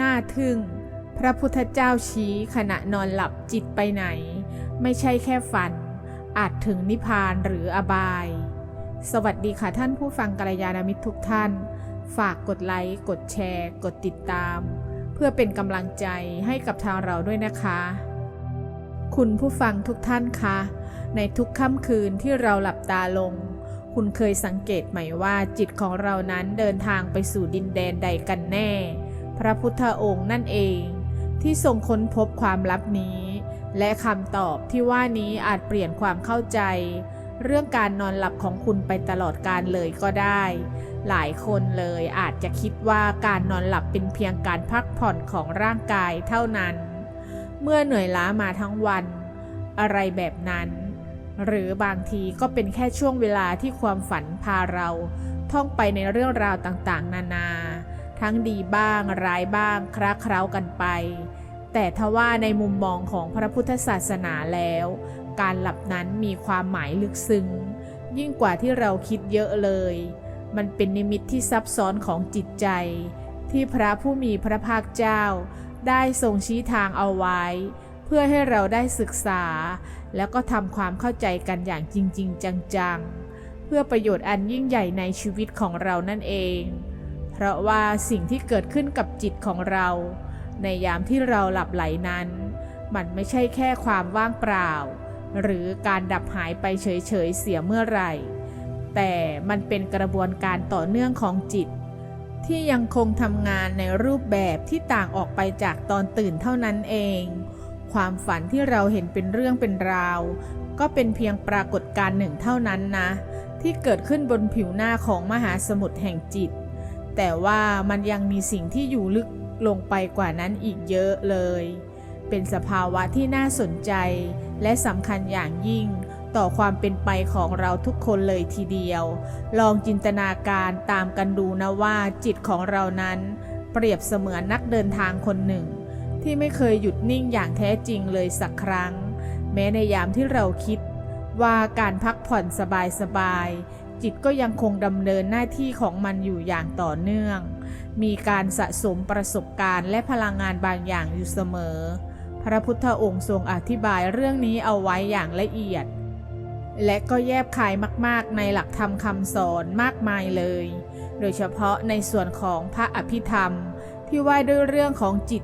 น่าทึ่ง พระพุทธเจ้าชี้ขณะนอนหลับจิตไปไหน ไม่ใช่แค่ฝัน อาจถึงนิพพานหรืออบาย สวัสดีค่ะท่านผู้ฟังกัลยาณมิตรทุกท่าน ฝากกดไลค์ กดแชร์ กดติดตาม เพื่อเป็นกำลังใจให้กับทางเราด้วยนะคะ คุณผู้ฟังทุกท่านคะในทุกค่ำคืนที่เราหลับตาลง คุณเคยสังเกตไหมว่าจิตของเรานั้นเดินทางไปสู่ดินแดนใดกันแน่ ระพุทธองค์นั่นเอง ที่ทรงค้นพบความลับนี้ และคำตอบที่ว่านี้อาจเปลี่ยนความเข้าใจ เรื่องการนอนหลับของคุณไปตลอดการเลยก็ได้ หลายคนเลยอาจจะคิดว่าการนอนหลับเป็นเพียงการพักผ่อนของร่างกายเท่านั้น เมื่อเหนื่อยล้ามาทั้งวัน อะไรแบบนั้น หรือบางทีก็เป็นแค่ช่วงเวลาที่ความฝันพาเราท่องไปในเรื่องราวต่างๆ นานา ทั้งดีบ้างร้ายบ้างคลาเคล้ากันไป แต่ทว่าในมุมมองของพระพุทธศาสนาแล้ว การหลับนั้นมีความหมายลึกซึ้งยิ่งกว่าที่เราคิดเยอะเลย มันเป็นนิมิตที่ซับซ้อนของจิตใจ ที่พระผู้มีพระภาคเจ้า ได้ทรงชี้ทางเอาไว้ เพื่อให้เราได้ศึกษา แล้วก็ทำความเข้าใจกันอย่างจริง ๆ จัง ๆ เพื่อประโยชน์อันยิ่งใหญ่ในชีวิตของเรานั่นเอง เพราะว่าสิ่งที่เกิดขึ้นกับจิตของเรา ในยามที่เราหลับไหลนั้น มันไม่ใช่แค่ความว่างเปล่า หรือการดับหายไปเฉยๆเสียเมื่อไหร่ แต่มันเป็นกระบวนการต่อเนื่องของจิต ที่ยังคงทำงานในรูปแบบที่ต่างออกไปจากตอนตื่นเท่านั้นเอง ความฝันที่เราเห็นเป็นเรื่องเป็นราว ก็เป็นเพียงปรากฏการณ์หนึ่งเท่านั้นนะ ที่เกิดขึ้นบนผิวหน้าของมหาสมุทรแห่งจิต แต่ว่ามันยังมีสิ่งที่อยู่ลึกลงไปกว่านั้นอีกเยอะเลย เป็นสภาวะที่น่าสนใจ และสำคัญอย่างยิ่งต่อความเป็นไปของเราทุกคนเลยทีเดียว ลองจินตนาการตามกันดูนะว่าจิตของเรานั้น เปรียบเสมือนนักเดินทางคนหนึ่ง ที่ไม่เคยหยุดนิ่งอย่างแท้จริงเลยสักครั้ง แม้ในยามที่เราคิดว่าการพักผ่อนสบายๆ จิตก็ยังคงดำเนินหน้าที่ของมันอยู่อย่างต่อเนื่อง มีการสะสมประสบการณ์และพลังงานบางอย่างอยู่เสมอ พระพุทธองค์ทรงอธิบายเรื่องนี้เอาไว้อย่างละเอียด และก็แยบคายมากๆในหลักธรรมคำสอนมากมายเลย โดยเฉพาะในส่วนของพระอภิธรรม ที่ว่าด้วยเรื่องของจิต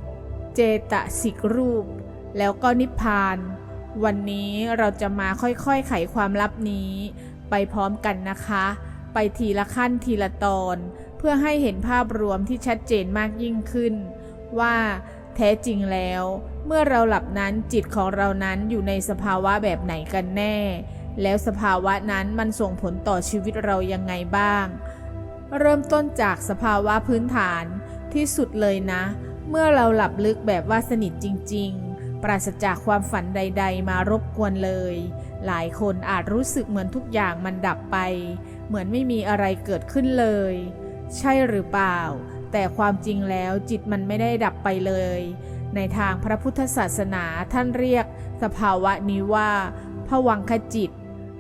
เจตสิกรูป แล้วก็นิพพานวันนี้เราจะมาค่อยๆ ไขความลับนี้ ไปพร้อมกันนะคะ ไปทีละขั้นทีละตอน เพื่อให้เห็นภาพรวมที่ชัดเจนมากยิ่งขึ้น ว่าแท้จริงแล้ว เมื่อเราหลับนั้นจิตของเรานั้นอยู่ในสภาวะแบบไหนกันแน่ แล้วสภาวะนั้นมันส่งผลต่อชีวิตเรายังไงบ้าง เริ่มต้นจากสภาวะพื้นฐานที่สุดเลยนะ เมื่อเราหลับลึกแบบว่าสนิทจริง ๆ ปราศจากความฝันใด ๆ มารบกวนเลย หลายคนอาจรู้สึกเหมือนทุกอย่างมันดับไป เหมือนไม่มีอะไรเกิดขึ้นเลย ใช่หรือเปล่า แต่ความจริงแล้วจิตมันไม่ได้ดับไปเลย ในทางพระพุทธศาสนาท่านเรียกสภาวะนี้ว่าผวังคจิต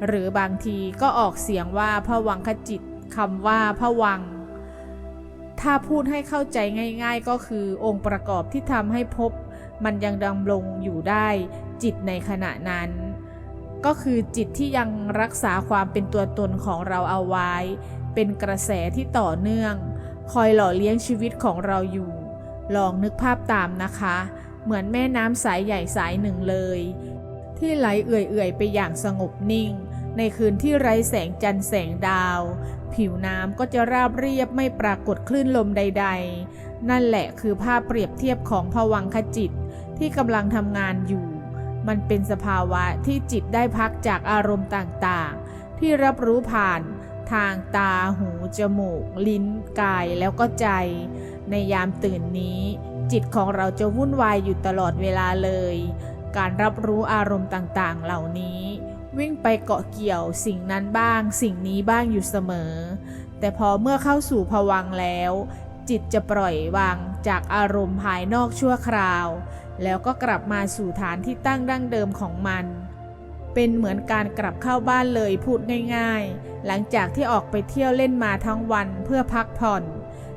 หรือบางทีก็ออกเสียงว่าผวังคจิตคำว่าผวัง ถ้าพูดให้เข้าใจง่าย ๆ ก็คือองค์ประกอบที่ทำให้พบ มันยังดำรงอยู่ได้จิตในขณะนั้น ก็คือจิตที่ยังรักษาความเป็นตัวตนของเราเอาไว้ เป็นกระแสที่ต่อเนื่อง คอยหล่อเลี้ยงชีวิตของเราอยู่ ลองนึกภาพตามนะคะ เหมือนแม่น้ำสายใหญ่สายหนึ่งเลย ที่ไหลเอื่อยๆไปอย่างสงบนิ่ง ในคืนที่ไร้แสงจันทร์แสงดาว ผิวน้ำก็จะราบเรียบไม่ปรากฏคลื่นลมใด ๆ นั่นแหละคือภาพเปรียบเทียบของผวังคจิตที่กำลังทำงานอยู่ มันเป็นสภาวะที่จิตได้พักจากอารมณ์ต่างๆ ที่รับรู้ผ่านทางตาหู จมูก ลิ้น กายแล้วก็ใจ ในยามตื่นนี้ จิตของเราจะวุ่นวายอยู่ตลอดเวลาเลย การรับรู้อารมณ์ต่างๆ เหล่านี้ วิ่งไปเกาะเกี่ยวสิ่งนั้นบ้าง สิ่งนี้บ้างอยู่เสมอ แต่พอเมื่อเข้าสู่ภวังแล้ว จิตจะปล่อยวางจากอารมณ์ภายนอกชั่วคราว แล้วก็กลับมาสู่ฐานที่ตั้งดั้งเดิมของมัน เป็นเหมือนการกลับเข้าบ้านเลยพูดง่ายๆ หลังจากที่ออกไปเที่ยวเล่นมาทั้งวันเพื่อพักผ่อน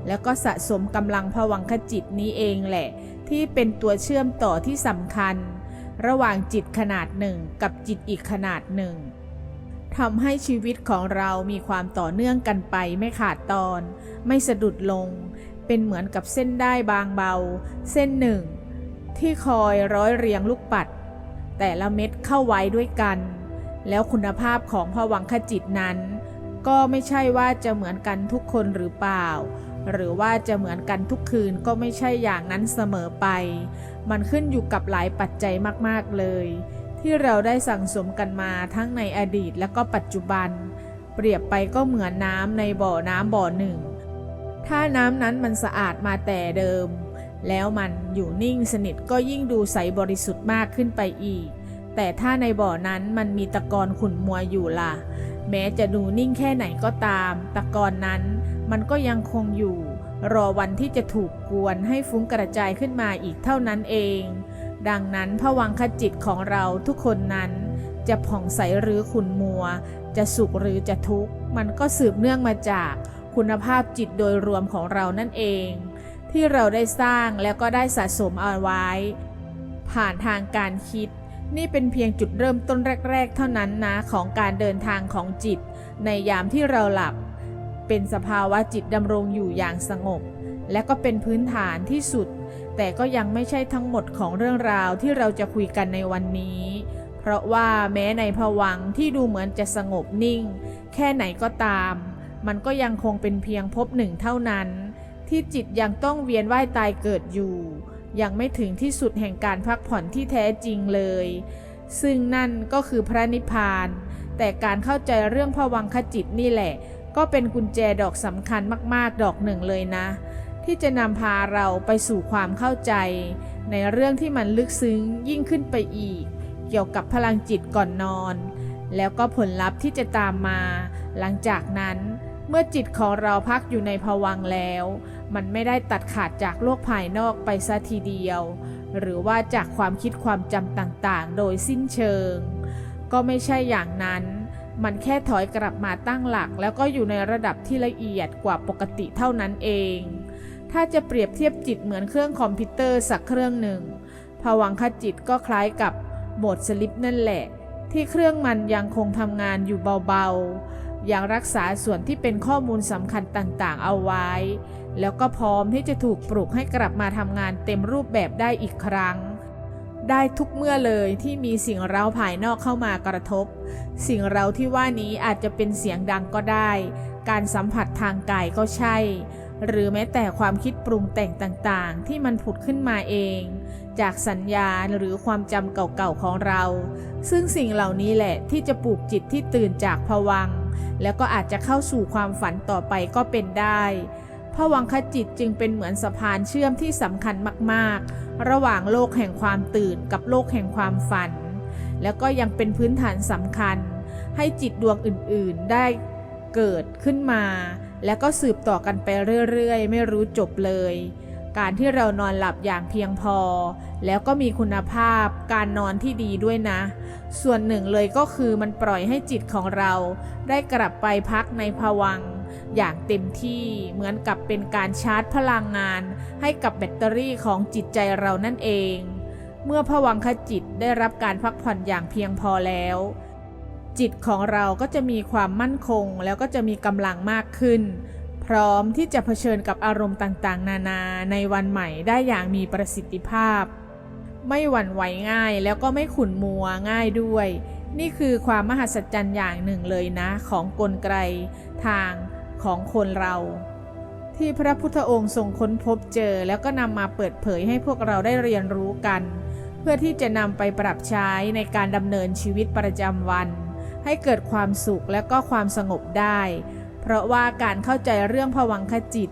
แล้วก็สะสมกำลังผวังคจิตนี้เองแหละ ที่เป็นตัวเชื่อมต่อที่สำคัญ ระหว่างจิตขนาดหนึ่งกับจิตอีกขนาดหนึ่งทำให้ชีวิตของเรามีความต่อเนื่องกันไปไม่ขาดตอน ไม่สะดุดลง เป็นเหมือนกับเส้นได้บางเบา เส้นหนึ่ง ที่คอยร้อยเรียงลูกปัด แต่ละเม็ดเข้าไว้ด้วยกัน แล้วคุณภาพของผวังคจิตนั้น ก็ไม่ใช่ว่าจะเหมือนกันทุกคนหรือเปล่า หรือว่าจะเหมือนกันทุกคืนก็ไม่ใช่อย่างนั้นเสมอไป มันขึ้นอยู่กับหลายปัจจัยมากๆเลย ที่เราได้สั่งสมกันมาทั้งในอดีตและก็ปัจจุบัน เปรียบไปก็เหมือนน้ำในบ่อน้ำบ่อหนึ่ง ถ้าน้ำนั้นมันสะอาดมาแต่เดิม แล้วมันอยู่นิ่งสนิทก็ยิ่งดูใสบริสุทธิ์มากขึ้นไปอีก แต่ถ้าในบ่อนั้นมันมีตะกอนขุ่นมัวอยู่ล่ะ แม้จะดูนิ่งแค่ไหนก็ตาม ตะกอนนั้นมันก็ยังคงอยู่ รอวันที่จะถูกกวนให้ฟุ้งกระจายขึ้นมาอีกเท่านั้นเอง ดังนั้นผวังคจิตของเราทุกคนนั้น จะผ่องใสหรือขุ่นมัว จะสุขหรือจะทุกข์ มันก็สืบเนื่องมาจากคุณภาพจิตโดยรวมของเรานั่นเอง ที่เราได้สร้างแล้วก็ได้สะสมเอาไว้ ผ่านทางการคิด นี่เป็นเพียงจุดเริ่มต้นแรก ๆ เท่านั้นนะของการเดินทางของจิต ในยามที่เราหลับ เป็นสภาวะจิตดำรงอยู่อย่างสงบ และก็เป็นพื้นฐานที่สุด แต่ก็ยังไม่ใช่ทั้งหมดของเรื่องราวที่เราจะคุยกันในวันนี้ เพราะว่าแม้ในภวังที่ดูเหมือนจะสงบนิ่ง แค่ไหนก็ตาม มันก็ยังคงเป็นเพียงภพหนึ่งเท่านั้น ที่จิตยังต้องเวียนว่ายตายเกิดอยู่ ยังไม่ถึงที่สุดแห่งการพักผ่อนที่แท้จริงเลย ซึ่งนั่นก็คือพระนิพพาน แต่การเข้าใจเรื่องภวังคจิตนี่แหละ ก็เป็นกุญแจดอกสำคัญมากๆ ดอกหนึ่งเลยนะ ที่จะนำพาเราไปสู่ความเข้าใจ ในเรื่องที่มันลึกซึ้งยิ่งขึ้นไปอีก เกี่ยวกับพลังจิตก่อนนอน แล้วก็ผลลัพธ์ที่จะตามมา หลังจากนั้นเมื่อจิตของเราพักอยู่ในภวังแล้ว มันไม่ได้ตัดขาดจากโลกภายนอกไปซะทีเดียว หรือว่าจากความคิดความจำต่างๆ โดยสิ้นเชิง ก็ไม่ใช่อย่างนั้น มันแค่ถอยกลับมาตั้งหลัก แล้วก็อยู่ในระดับที่ละเอียดกว่าปกติเท่านั้นเอง ถ้าจะเปรียบเทียบจิตเหมือนเครื่องคอมพิวเตอร์สักเครื่องหนึ่งภวังคจิตก็คล้ายกับโหมดสลิปนั่นแหละ ที่เครื่องมันยังคงทำงานอยู่เบาๆ ยังรักษาส่วนที่เป็นข้อมูลสำคัญต่างๆ เอาไว้ แล้วก็พร้อมที่จะถูกปลุกให้กลับมาทำงานเต็มรูปแบบได้อีกครั้ง ได้ทุกเมื่อเลยที่มีสิ่งเร้าภายนอกเข้ามากระทบ สิ่งเร้าที่ว่านี้อาจจะเป็นเสียงดังก็ได้ การสัมผัสทางกายก็ใช่ หรือแม้แต่ความคิดปรุงแต่งต่างๆ ที่มันผุดขึ้นมาเอง จากสัญญาหรือความจำเก่าๆของเรา ซึ่งสิ่งเหล่านี้แหละที่จะปลูกจิตที่ตื่นจากภวังแล้วก็อาจจะเข้าสู่ความฝันต่อไปก็เป็นได้ ภวังคจิตจึงเป็นเหมือนสะพานเชื่อมที่สำคัญมากๆ ระหว่างโลกแห่งความตื่นกับโลกแห่งความฝัน แล้วก็ยังเป็นพื้นฐานสำคัญ ให้จิตดวงอื่นๆได้เกิดขึ้นมา แล้วก็สืบต่อกันไปเรื่อยๆ ไม่รู้จบเลย การที่เรานอนหลับอย่างเพียงพอ แล้วก็มีคุณภาพการนอนที่ดีด้วยนะ ส่วนหนึ่งเลยก็คือมันปล่อยให้จิตของเราได้กลับไปพักในภวังค์ อย่างเต็มที่เหมือนกับเป็นการชาร์จพลังงาน ให้กับแบตเตอรี่ของจิตใจเรานั่นเอง เมื่อภวังคจิตได้รับการพักผ่อนอย่างเพียงพอแล้ว จิตของเราก็จะมีความมั่นคงแล้วก็จะมีกำลังมากขึ้น พร้อมที่จะเผชิญกับอารมณ์ต่างๆ นานาในวันใหม่ได้อย่างมีประสิทธิภาพ ไม่หวั่นไหวง่ายแล้วก็ไม่ขุ่นมัวง่ายด้วย นี่คือความมหัศจรรย์อย่างหนึ่งเลยนะ ของกลไกทาง ของคนเรา ที่พระพุทธองค์ทรงค้นพบเจอแล้วก็นำมาเปิดเผยให้พวกเราได้เรียนรู้กัน เพื่อที่จะนำไปปรับใช้ในการดำเนินชีวิตประจำวัน ให้เกิดความสุขและก็ความสงบได้ เพราะว่าการเข้าใจเรื่องผวังคจิต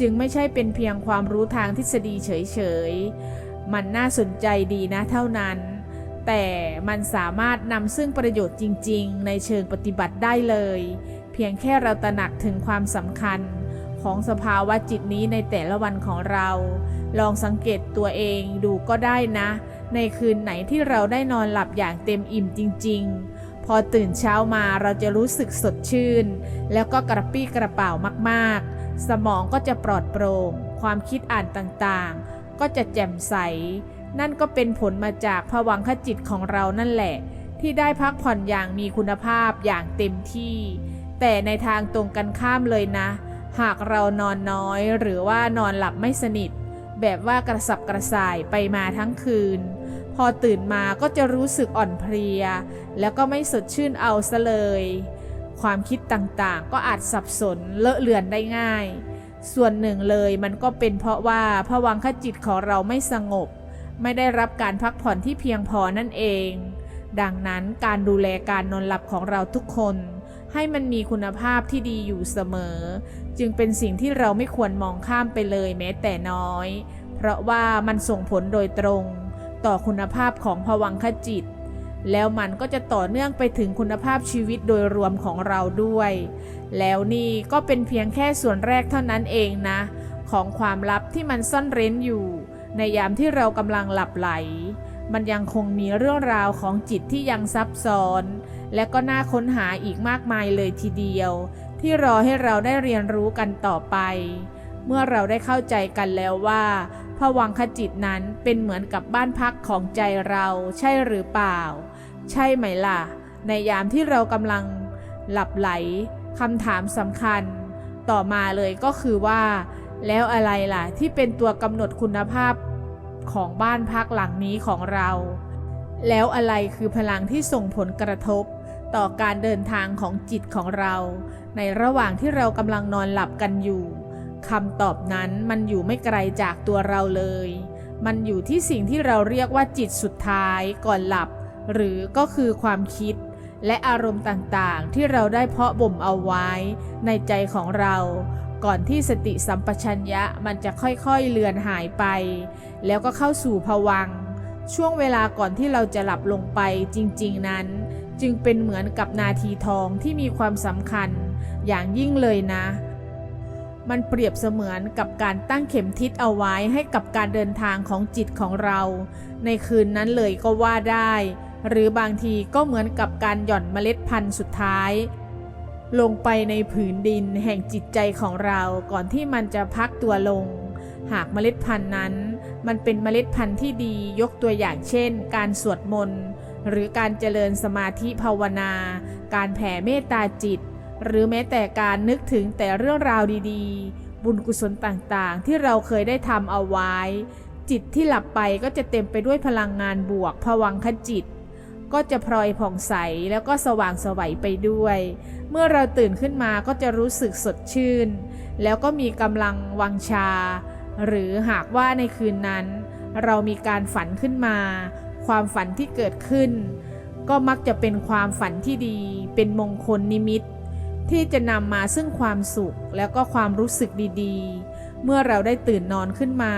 จึงไม่ใช่เป็นเพียงความรู้ทางทฤษฎีเฉยๆ มันน่าสนใจดีนะเท่านั้นแต่มันสามารถนำซึ่งประโยชน์จริง ๆ ในเชิงปฏิบัติได้เลย พียงแค่เราตระหนักถึงความสำคัญของสภาวะจิตนี้ในแต่ละวันของเรา ลองสังเกตตัวเองดูก็ได้นะ ในคืนไหนที่เราได้นอนหลับอย่างเต็มอิ่มจริง ๆ พอตื่นเช้ามาเราจะรู้สึกสดชื่น แล้วก็กระปรี้กระเป๋ามากๆ สมองก็จะปลอดโปร่ง ความคิดอ่านต่างๆ ก็จะแจ่มใส นั่นก็เป็นผลมาจากภวังคจิตของเรานั่นแหละ ที่ได้พักผ่อนอย่างมีคุณภาพอย่างเต็มที่ แต่ในทางตรงกันข้ามเลยนะ หากเรานอนน้อยหรือว่านอนหลับไม่สนิท แบบว่ากระสับกระส่ายไปมาทั้งคืน พอตื่นมาก็จะรู้สึกอ่อนเพลีย แล้วก็ไม่สดชื่นเอาซะเลย ความคิดต่างๆ ก็อาจสับสนเลอะเลือนได้ง่าย ส่วนหนึ่งเลยมันก็เป็นเพราะว่าผวังขจิตของเราไม่สงบ ไม่ได้รับการพักผ่อนที่เพียงพอนั่นเอง ดังนั้นการดูแลการนอนหลับของเราทุกคน ให้มันมีคุณภาพที่ดีอยู่เสมอ จึงเป็นสิ่งที่เราไม่ควรมองข้ามไปเลยแม้แต่น้อย เพราะว่ามันส่งผลโดยตรง ต่อคุณภาพของภวังคจิต แล้วมันก็จะต่อเนื่องไปถึงคุณภาพชีวิตโดยรวมของเราด้วย แล้วนี่ก็เป็นเพียงแค่ส่วนแรกเท่านั้นเองนะ ของความลับที่มันซ่อนเร้นอยู่ ในยามที่เรากำลังหลับไหล มันยังคงมีเรื่องราวของจิตที่ยังซับซ้อน และก็น่าค้นหาอีกมากมายเลยทีเดียว ที่รอให้เราได้เรียนรู้กันต่อไป เมื่อเราได้เข้าใจกันแล้วว่าผวังคจิตนั้นเป็นเหมือนกับบ้านพักของใจเราใช่หรือเปล่า ใช่ไหมล่ะ ในยามที่เรากำลังหลับไหลคำถามสำคัญ ต่อมาเลยก็คือว่า แล้วอะไรล่ะที่เป็นตัวกำหนดคุณภาพของบ้านพักหลังนี้ของเรา แล้วอะไรคือพลังที่ส่งผลกระทบ ต่อการเดินทางของจิตของเรา ในระหว่างที่เรากำลังนอนหลับกันอยู่คำตอบนั้นมันอยู่ไม่ไกลจากตัวเราเลย มันอยู่ที่สิ่งที่เราเรียกว่าจิตสุดท้ายก่อนหลับ หรือก็คือความคิด และอารมณ์ต่างๆ ที่เราได้เพาะบ่มเอาไว้ ในใจของเรา ก่อนที่สติสัมปชัญญะมันจะค่อยๆเลือนหายไป แล้วก็เข้าสู่ภวังช่วงเวลาก่อนที่เราจะหลับลงไปจริง ๆ นั้น จึงเป็นเหมือนกับนาทีทองที่มีความสำคัญอย่างยิ่งเลยนะ มันเปรียบเสมือนกับการตั้งเข็มทิศเอาไว้ให้กับการเดินทางของจิตของเรา ในคืนนั้นเลยก็ว่าได้ หรือบางทีก็เหมือนกับการหย่อนเมล็ดพันธุ์สุดท้าย ลงไปในผืนดินแห่งจิตใจของเราก่อนที่มันจะพักตัวลง หากเมล็ดพันธุ์นั้น มันเป็นเมล็ดพันธุ์ที่ดียกตัวอย่างเช่น การสวดมนต์ หรือการเจริญสมาธิภาวนา การแผ่เมตตาจิต หรือแม้แต่การนึกถึงแต่เรื่องราวดีๆ บุญกุศลต่างๆ ที่เราเคยได้ทำเอาไว้ จิตที่หลับไปก็จะเต็มไปด้วยพลังงานบวกผวังคจิต ก็จะพลอยผ่องใสแล้วก็สว่างสวัยไปด้วย เมื่อเราตื่นขึ้นมาก็จะรู้สึกสดชื่น แล้วก็มีกำลังวังชา หรือหากว่าในคืนนั้น เรามีการฝันขึ้นมา ความฝันที่เกิดขึ้น ก็มักจะเป็นความฝันที่ดี เป็นมงคลนิมิต ที่จะนำมาซึ่งความสุขแล้วก็ความรู้สึกดีๆ เมื่อเราได้ตื่นนอนขึ้นมา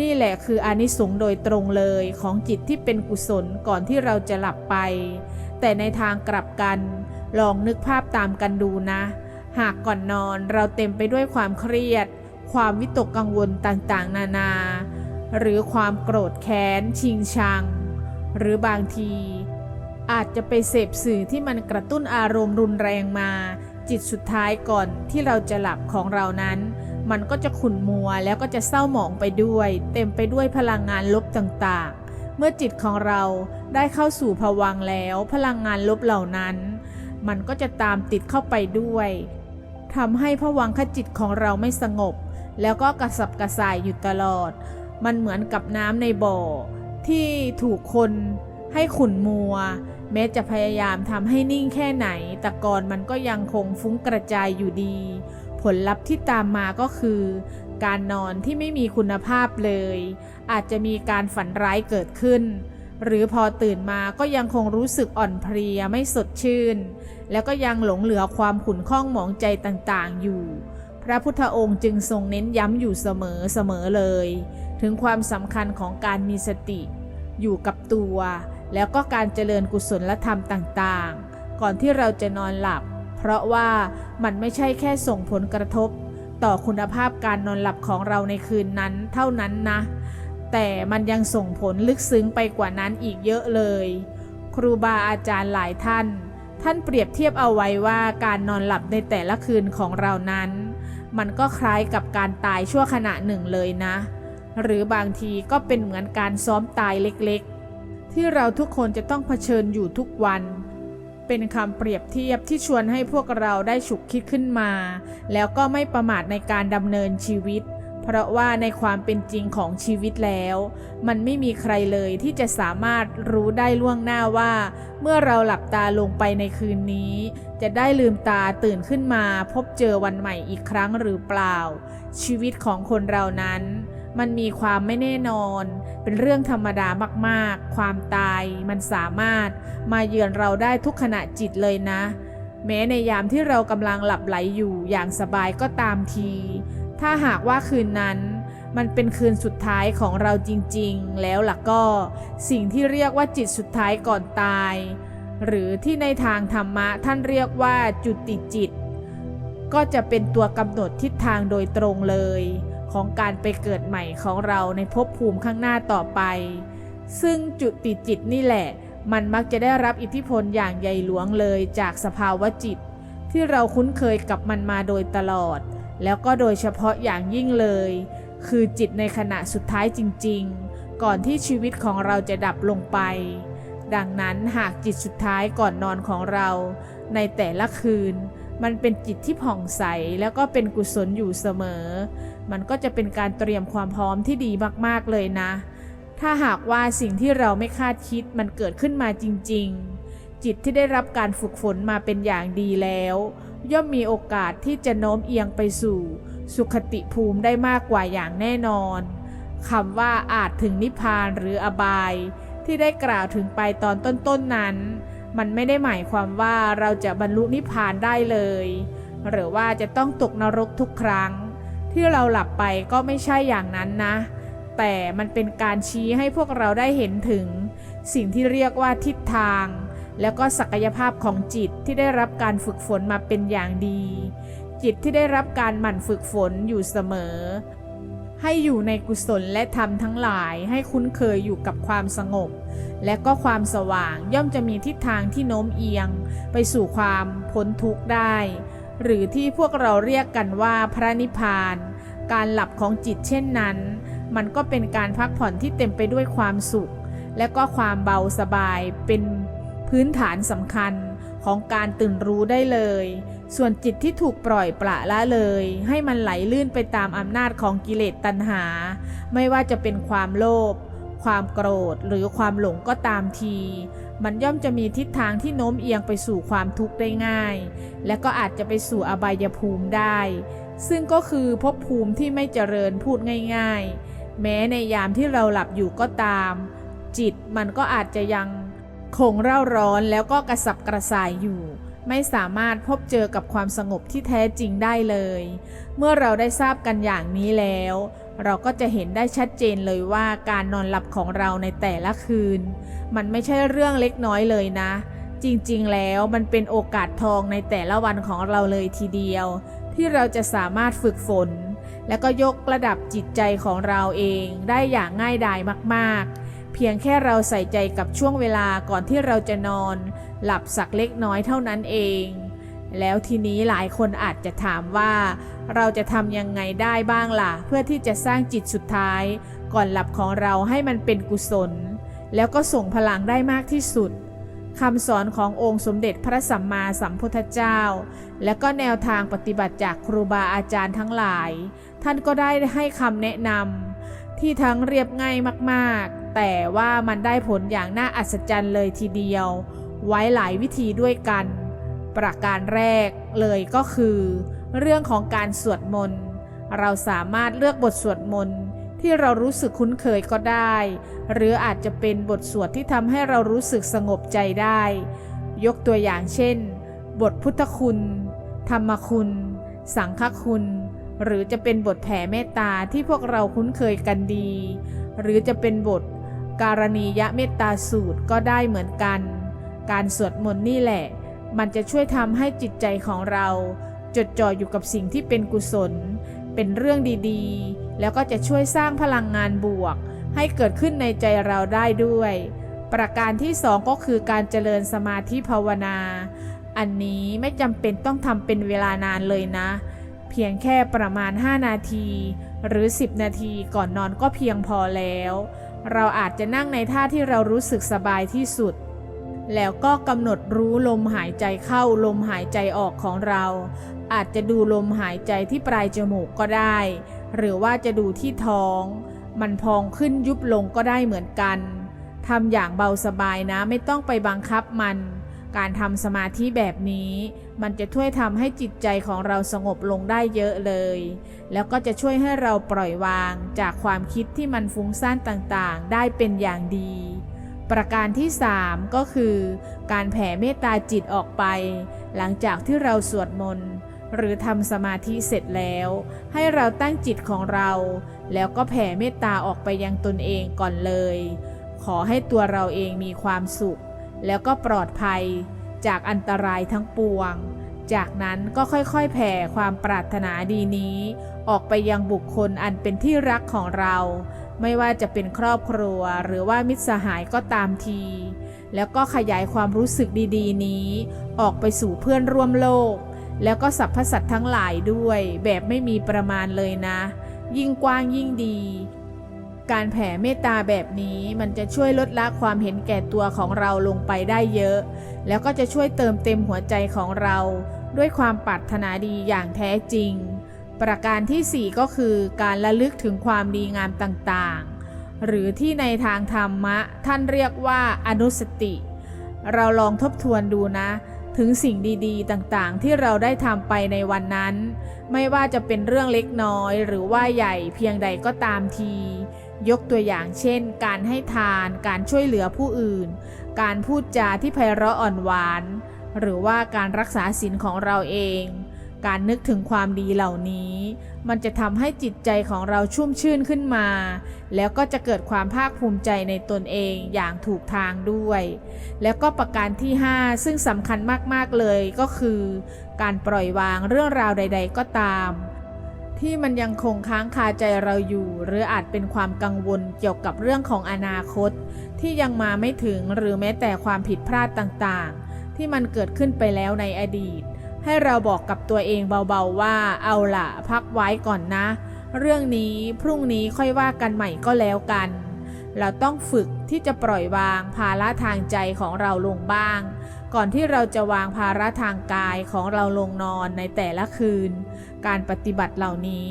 นี่แหละคืออานิสงส์โดยตรงเลยของจิตที่เป็นกุศลก่อนที่เราจะหลับไป แต่ในทางกลับกัน ลองนึกภาพตามกันดูนะ หากก่อนนอนเราเต็มไปด้วยความเครียด ความวิตกกังวลต่างๆ นานาหรือความโกรธแค้น ชิงชัง หรือบางที อาจจะไปเสพสื่อที่มันกระตุ้นอารมณ์รุนแรงมา จิตสุดท้ายก่อนที่เราจะหลับของเรานั้น มันก็จะขุ่นมัวแล้วก็จะเศร้าหมองไปด้วย เต็มไปด้วยพลังงานลบต่างๆ เมื่อจิตของเราได้เข้าสู่ภวังแล้ว พลังงานลบเหล่านั้น มันก็จะตามติดเข้าไปด้วยทำให้ภวังคจิตของเราไม่สงบ แล้วก็กระสับกระส่ายอยู่ตลอด มันเหมือนกับน้ำในบ่อ ที่ถูกคนให้ขุนมัว แม้จะพยายามทำให้นิ่งแค่ไหนแต่ก่อนมันก็ยังคงฟุ้งกระจายอยู่ดี ผลลัพธ์ที่ตามมาก็คือ การนอนที่ไม่มีคุณภาพเลย อาจจะมีการฝันร้ายเกิดขึ้น หรือพอตื่นมาก็ยังคงรู้สึกอ่อนเพลียไม่สดชื่น แล้วก็ยังหลงเหลือความขุ่นข้องหมองใจต่างๆอยู่ พระพุทธองค์จึงทรงเน้นย้ำอยู่เสมอเสมอเลย ถึงความสำคัญของการมีสติ อยู่กับตัว แล้วก็การเจริญกุศลธรรมต่างๆ ก่อนที่เราจะนอนหลับ เพราะว่ามันไม่ใช่แค่ส่งผลกระทบ ต่อคุณภาพการนอนหลับของเราในคืนนั้นเท่านั้นนะ แต่มันยังส่งผลลึกซึ้งไปกว่านั้นอีกเยอะเลย ครูบาอาจารย์หลายท่าน ท่านเปรียบเทียบเอาไว้ว่าการนอนหลับในแต่ละคืนของเรานั้น มันก็คล้ายกับการตายชั่วขณะหนึ่งเลยนะ หรือบางทีก็เป็นเหมือนการซ้อมตายเล็กๆ ที่เราทุกคนจะต้องเผชิญอยู่ทุกวัน เป็นคำเปรียบเทียบที่ชวนให้พวกเราได้ฉุกคิดขึ้นมา แล้วก็ไม่ประมาทในการดำเนินชีวิต เพราะว่าในความเป็นจริงของชีวิตแล้ว มันไม่มีใครเลยที่จะสามารถรู้ได้ล่วงหน้าว่า เมื่อเราหลับตาลงไปในคืนนี้ จะได้ลืมตาตื่นขึ้นมา พบเจอวันใหม่อีกครั้งหรือเปล่า ชีวิตของคนเรานั้น มันมีความไม่แน่นอน เป็นเรื่องธรรมดามากๆ ความตายมันสามารถมาเยือนเราได้ทุกขณะจิตเลยนะ แม้ในยามที่เรากำลังหลับไหลอยู่อย่างสบายก็ตามที ถ้าหากว่าคืนนั้น มันเป็นคืนสุดท้ายของเราจริงๆ แล้วล่ะก็ สิ่งที่เรียกว่าจิตสุดท้ายก่อนตาย หรือที่ในทางธรรมะท่านเรียกว่าจุติจิต ก็จะเป็นตัวกำหนดทิศทางโดยตรงเลย ของการไปเกิดใหม่ของเราในภพภูมิข้างหน้าต่อไป ซึ่งจุติจิตนี่แหละ มันมักจะได้รับอิทธิพลอย่างใหญ่หลวงเลยจากสภาวะจิต ที่เราคุ้นเคยกับมันมาโดยตลอด แล้วก็โดยเฉพาะอย่างยิ่งเลย คือจิตในขณะสุดท้ายจริง ๆ ก่อนที่ชีวิตของเราจะดับลงไป ดังนั้นหากจิตสุดท้ายก่อนนอนของเรา ในแต่ละคืน มันเป็นจิตที่ผ่องใสแล้วก็เป็นกุศลอยู่เสมอ มันก็จะเป็นการเตรียมความพร้อมที่ดีมากๆเลยนะ ถ้าหากว่าสิ่งที่เราไม่คาดคิดมันเกิดขึ้นมาจริง ๆ จิตที่ได้รับการฝึกฝนมาเป็นอย่างดีแล้ว ย่อมมีโอกาสที่จะโน้มเอียงไปสู่ สุขติภูมิได้มากกว่าอย่างแน่นอนคำว่าอาจถึงนิพพานหรืออบาย ที่ได้กล่าวถึงไปตอนต้นๆนั้น มันไม่ได้หมายความว่าเราจะบรรลุนิพพานได้เลย หรือว่าจะต้องตกนรกทุกครั้ง ที่เราหลับไปก็ไม่ใช่อย่างนั้นนะ แต่มันเป็นการชี้ให้พวกเราได้เห็นถึง สิ่งที่เรียกว่าทิศทาง แล้วก็ศักยภาพของจิตที่ได้รับการฝึกฝนมาเป็นอย่างดี จิตที่ได้รับการหมั่นฝึกฝนอยู่เสมอ ให้อยู่ในกุศลและธรรมทั้งหลายให้คุ้นเคยอยู่กับความสงบ และก็ความสว่างย่อมจะมีทิศทางที่โน้มเอียง ไปสู่ความพ้นทุกข์ได้ หรือที่พวกเราเรียกกันว่าพระนิพพาน การหลับของจิตเช่นนั้น มันก็เป็นการพักผ่อนที่เต็มไปด้วยความสุข และก็ความเบาสบายเป็นพื้นฐานสำคัญของการตื่นรู้ได้เลย ส่วนจิตที่ถูกปล่อยปละละเลย ให้มันไหลลื่นไปตามอำนาจของกิเลสตัณหา ไม่ว่าจะเป็นความโลภ ความโกรธ หรือความหลงก็ตามที มันย่อมจะมีทิศทางที่โน้มเอียงไปสู่ความทุกข์ได้ง่าย และก็อาจจะไปสู่อบายภูมิได้ ซึ่งก็คือภพภูมิที่ไม่เจริญพูดง่าย ๆ แม้ในยามที่เราหลับอยู่ก็ตาม จิตมันก็อาจจะยังคงเร่าร้อนแล้วก็กระสับกระส่ายอยู่ ไม่สามารถพบเจอกับความสงบที่แท้จริงได้เลย เมื่อเราได้ทราบกันอย่างนี้แล้ว เราก็จะเห็นได้ชัดเจนเลยว่าการนอนหลับของเราในแต่ละคืน มันไม่ใช่เรื่องเล็กน้อยเลยนะ จริงๆ แล้วมันเป็นโอกาสทองในแต่ละวันของเราเลยทีเดียว ที่เราจะสามารถฝึกฝน และก็ยกระดับจิตใจของเราเองได้อย่างง่ายดายมากๆ เพียงแค่เราใส่ใจกับช่วงเวลาก่อนที่เราจะนอน หลับสักเล็กน้อยเท่านั้นเอง แล้วทีนี้หลายคนอาจจะถามว่า เราจะทำยังไงได้บ้างล่ะ เพื่อที่จะสร้างจิตสุดท้าย ก่อนหลับของเราให้มันเป็นกุศล แล้วก็ส่งพลังได้มากที่สุดคำสอนขององค์สมเด็จพระสัมมาสัมพุทธเจ้า และก็แนวทางปฏิบัติจากครูบาอาจารย์ทั้งหลาย ท่านก็ได้ให้คำแนะนำที่ทั้งเรียบง่ายมากๆ แต่ว่ามันได้ผลอย่างน่าอัศจรรย์เลยทีเดียว ไว้หลายวิธีด้วยกัน ประการแรกเลยก็คือ เรื่องของการสวดมนต์เราสามารถเลือกบทสวดมนต์ที่เรารู้สึกคุ้นเคยก็ได้ หรืออาจจะเป็นบทสวดที่ทำให้เรารู้สึกสงบใจได้ ยกตัวอย่างเช่น บทพุทธคุณ ธรรมคุณ สังฆคุณ หรือจะเป็นบทแผ่เมตตาที่พวกเราคุ้นเคยกันดี หรือจะเป็นบทการณียะเมตตาสูตรก็ได้เหมือนกัน การสวดมนต์นี่แหละ มันจะช่วยทำให้จิตใจของเรา จดจ่ออยู่กับสิ่งที่เป็นกุศล เป็นเรื่องดีๆ แล้วก็จะช่วยสร้างพลังงานบวก ให้เกิดขึ้นในใจเราได้ด้วย ประการที่สองก็คือการเจริญสมาธิภาวนา อันนี้ไม่จำเป็นต้องทำเป็นเวลานานเลยนะ เพียงแค่ประมาณ 5 นาที หรือ 10 นาทีก่อนนอนก็เพียงพอแล้ว เราอาจจะนั่งในท่าที่เรารู้สึกสบายที่สุด แล้วก็กำหนดรู้ลมหายใจเข้าลมหายใจออกของเรา อาจจะดูลมหายใจที่ปลายจมูกก็ได้ หรือว่าจะดูที่ท้อง มันพองขึ้นยุบลงก็ได้เหมือนกันทำอย่างเบาสบายนะไม่ต้องไปบังคับมัน การทำสมาธิแบบนี้ มันจะช่วยทำให้จิตใจของเราสงบลงได้เยอะเลย แล้วก็จะช่วยให้เราปล่อยวางจากความคิดที่มันฟุ้งซ่านต่างๆ ได้เป็นอย่างดี ประการที่ 3 ก็คือ การแผ่เมตตาจิตออกไป หลังจากที่เราสวดมนต์หรือทำสมาธิเสร็จแล้ว ให้เราตั้งจิตของเรา แล้วก็แผ่เมตตาออกไปยังตนเองก่อนเลย ขอให้ตัวเราเองมีความสุข แล้วก็ปลอดภัย จากอันตรายทั้งปวง จากนั้นก็ค่อยๆ แผ่ความปรารถนาดีนี้ ออกไปยังบุคคลอันเป็นที่รักของเรา ไม่ว่าจะเป็นครอบครัวหรือว่ามิตรสหายก็ตามที แล้วก็ขยายความรู้สึกดีๆ นี้ ออกไปสู่เพื่อนร่วมโลก แล้วก็สรรพสัตว์ทั้งหลายด้วย แบบไม่มีประมาณเลยนะ ยิ่งกว้างยิ่งดี การแผ่เมตตาแบบนี้มันจะช่วยลดละความเห็นแก่ตัวของเราลงไปได้เยอะ แล้วก็จะช่วยเติมเต็มหัวใจของเรา ด้วยความปรารถนาดีอย่างแท้จริง ประการที่ 4 ก็คือการระลึกถึงความดีงามต่างๆ หรือที่ในทางธรรมะท่านเรียกว่าอนุสติ เราลองทบทวนดูนะ ถึงสิ่งดีๆ ต่างๆ ที่เราได้ทำไปในวันนั้น ไม่ว่าจะเป็นเรื่องเล็กน้อย หรือว่าใหญ่เพียงใดก็ตามที ยกตัวอย่างเช่น การให้ทาน การช่วยเหลือผู้อื่น การพูดจาที่ไพเราะอ่อนหวาน หรือว่าการรักษาศีลของเราเอง การนึกถึงความดีเหล่านี้ มันจะทำให้จิตใจของเราชุ่มชื่นขึ้นมา แล้วก็จะเกิดความภาคภูมิใจในตนเองอย่างถูกทางด้วย แล้วก็ประการที่ 5 ซึ่งสำคัญมากๆเลยก็คือ การปล่อยวางเรื่องราวใด ๆ ก็ตาม ที่มันยังคงค้างคาใจเราอยู่ หรืออาจเป็นความกังวลเกี่ยวกับเรื่องของอนาคต ที่ยังมาไม่ถึงหรือแม้แต่ความผิดพลาดต่างๆ ที่มันเกิดขึ้นไปแล้วในอดีต ให้เราบอกกับตัวเองเบาๆว่าเอาล่ะ พักไว้ก่อนนะ เรื่องนี้พรุ่งนี้ค่อยว่ากันใหม่ก็แล้วกัน เราต้องฝึกที่จะปล่อยวางภาระทางใจของเราลงบ้าง ก่อนที่เราจะวางภาระทางกายของเราลงนอนในแต่ละคืน การปฏิบัติเหล่านี้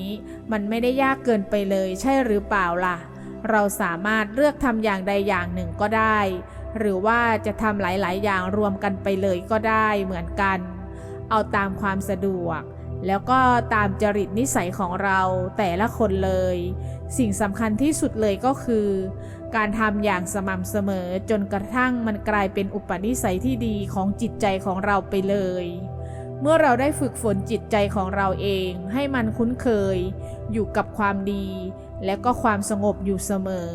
มันไม่ได้ยากเกินไปเลยใช่หรือเปล่าล่ะ เราสามารถเลือกทำอย่างใดอย่างหนึ่งก็ได้ หรือว่าจะทำหลายๆ อย่างรวมกันไปเลยก็ได้เหมือนกัน เอาตามความสะดวก แล้วก็ตามจริตนิสัยของเราแต่ละคนเลย สิ่งสำคัญที่สุดเลยก็คือ การทำอย่างสม่ำเสมอจนกระทั่งมันกลายเป็นอุปนิสัยที่ดีของจิตใจของเราไปเลย เมื่อเราได้ฝึกฝนจิตใจของเราเองให้มันคุ้นเคย อยู่กับความดี และก็ความสงบอยู่เสมอ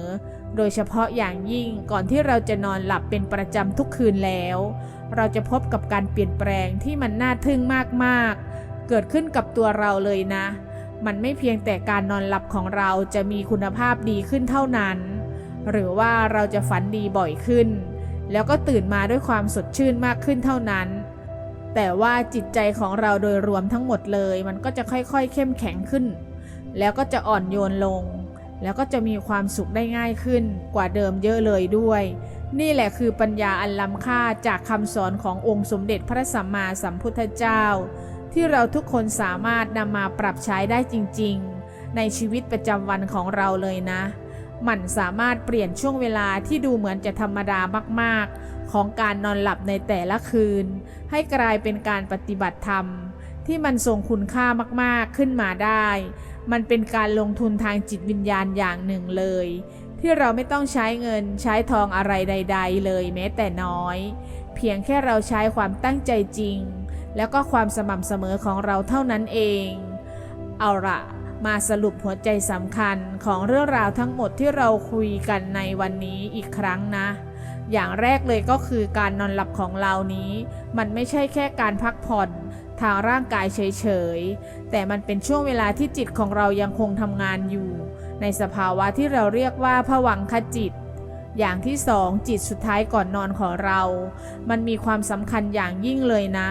โดยเฉพาะอย่างยิ่งก่อนที่เราจะนอนหลับเป็นประจำทุกคืนแล้ว เราจะพบกับการเปลี่ยนแปลงที่มันน่าทึ่งมากๆ เกิดขึ้นกับตัวเราเลยนะ มันไม่เพียงแต่การนอนหลับของเราจะมีคุณภาพดีขึ้นเท่านั้น หรือว่าเราจะฝันดีบ่อยขึ้น แล้วก็ตื่นมาด้วยความสดชื่นมากขึ้นเท่านั้น แต่ว่าจิตใจของเราโดยรวมทั้งหมดเลย มันก็จะค่อยๆ เข้มแข็งขึ้น แล้วก็จะอ่อนโยนลง แล้วก็จะมีความสุขได้ง่ายขึ้นกว่าเดิมเยอะเลยด้วย นี่แหละคือปัญญาอันล้ำค่าจากคำสอนขององค์สมเด็จพระสัมมาสัมพุทธเจ้า ที่เราทุกคนสามารถนำมาปรับใช้ได้จริง ๆ ในชีวิตประจำวันของเราเลยนะ มันสามารถเปลี่ยนช่วงเวลาที่ดูเหมือนจะธรรมดามากๆ ของการนอนหลับในแต่ละคืน ให้กลายเป็นการปฏิบัติธรรม ที่มันทรงคุณค่ามากๆขึ้นมาได้ มันเป็นการลงทุนทางจิตวิญญาณอย่างหนึ่งเลย ที่เราไม่ต้องใช้เงินใช้ทองอะไรใด ๆ เลยแม้แต่น้อย เพียงแค่เราใช้ความตั้งใจจริง แล้วก็ความสม่ำเสมอของเราเท่านั้นเอง เอาละมาสรุปหัวใจสำคัญของเรื่องราวทั้งหมดที่เราคุยกันในวันนี้อีกครั้งนะ อย่างแรกเลยก็คือการนอนหลับของเรานี้ มันไม่ใช่แค่การพักผ่อนทางร่างกายเฉยๆ แต่มันเป็นช่วงเวลาที่จิตของเรายังคงทำงานอยู่ ในสภาวะที่เราเรียกว่าผวังคจิต อย่างที่สองจิตสุดท้ายก่อนนอนของเรา มันมีความสำคัญอย่างยิ่งเลยนะ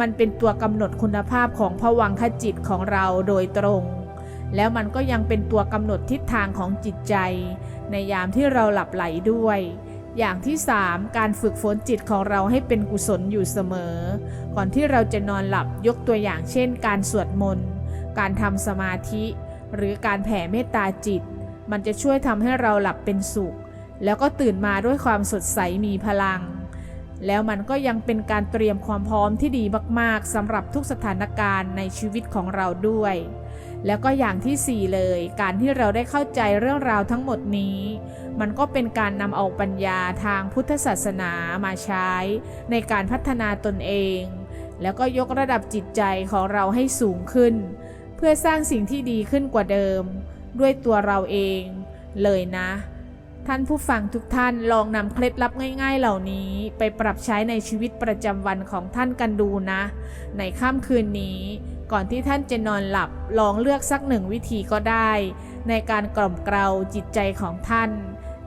มันเป็นตัวกำหนดคุณภาพของผวังคจิตของเราโดยตรง แล้วมันก็ยังเป็นตัวกำหนดทิศทางของจิตใจ ในยามที่เราหลับไหลด้วยอย่างที่ 3 การฝึกฝนจิตของเราให้เป็นกุศลอยู่เสมอ ก่อนที่เราจะนอนหลับยกตัวอย่างเช่น การสวดมนต์ การทำสมาธิ หรือการแผ่เมตตาจิต มันจะช่วยทำให้เราหลับเป็นสุข แล้วก็ตื่นมาด้วยความสดใสมีพลัง แล้วมันก็ยังเป็นการเตรียมความพร้อมที่ดีมากๆสำหรับทุกสถานการณ์ในชีวิตของเราด้วย แล้วก็อย่างที่ 4 เลย การที่เราได้เข้าใจเรื่องราวทั้งหมดนี้ มันก็เป็นการนำเอาปัญญาทางพุทธศาสนามาใช้ ในการพัฒนาตนเอง แล้วก็ยกระดับจิตใจของเราให้สูงขึ้น พื่อสร้างสิ่งที่ดีขึ้นกว่าเดิม ด้วยตัวเราเอง เลยนะ ท่านผู้ฟังทุกท่านลองนำเคล็ดลับง่ายๆเหล่านี้ ไปปรับใช้ในชีวิตประจำวันของท่านกันดูนะ ในค่ำคืนนี้ ก่อนที่ท่านจะนอนหลับลองเลือกสักหนึ่งวิธีก็ได้ ในการกล่อมเกลาจิตใจของท่าน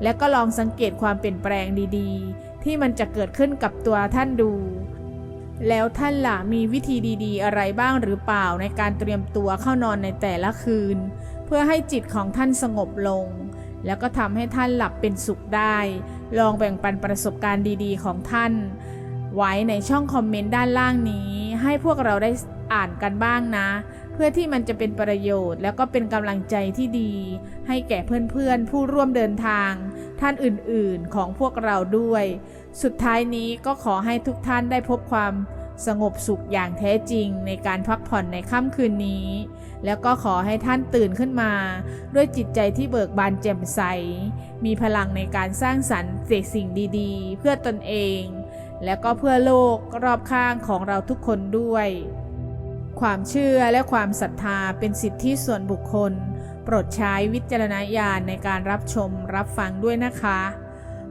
และก็ลองสังเกตความเปลี่ยนแปลงดีๆ ที่มันจะเกิดขึ้นกับตัวท่านดู แล้วท่านล่ะมีวิธีดีๆ อะไรบ้างหรือเปล่าในการเตรียมตัวเข้านอนในแต่ละคืน เพื่อให้จิตของท่านสงบลง แล้วก็ทำให้ท่านหลับเป็นสุขได้ ลองแบ่งปันประสบการณ์ดีๆ ของท่าน ไว้ในช่องคอมเมนต์ด้านล่างนี้ ให้พวกเราได้อ่านกันบ้างนะ เพื่อที่มันจะเป็นประโยชน์ แล้วก็เป็นกำลังใจที่ดี ให้แก่เพื่อนๆ ผู้ร่วมเดินทาง ท่านอื่นๆ ของพวกเราด้วย สุดท้ายนี้ก็ขอให้ทุกท่านได้พบความสงบสุขอย่างแท้จริงในการพักผ่อนในค่ำคืนนี้ แล้วก็ขอให้ท่านตื่นขึ้นมา ด้วยจิตใจที่เบิกบานแจ่มใส มีพลังในการสร้างสรรค์เสิ่งดีๆ เพื่อตนเอง แล้วก็เพื่อโลกรอบข้างของเราทุกคนด้วย ความเชื่อและความศรัทธาเป็นสิทธิส่วนบุคคล โปรดใช้วิจารณญาณในการรับชมรับฟังด้วยนะคะ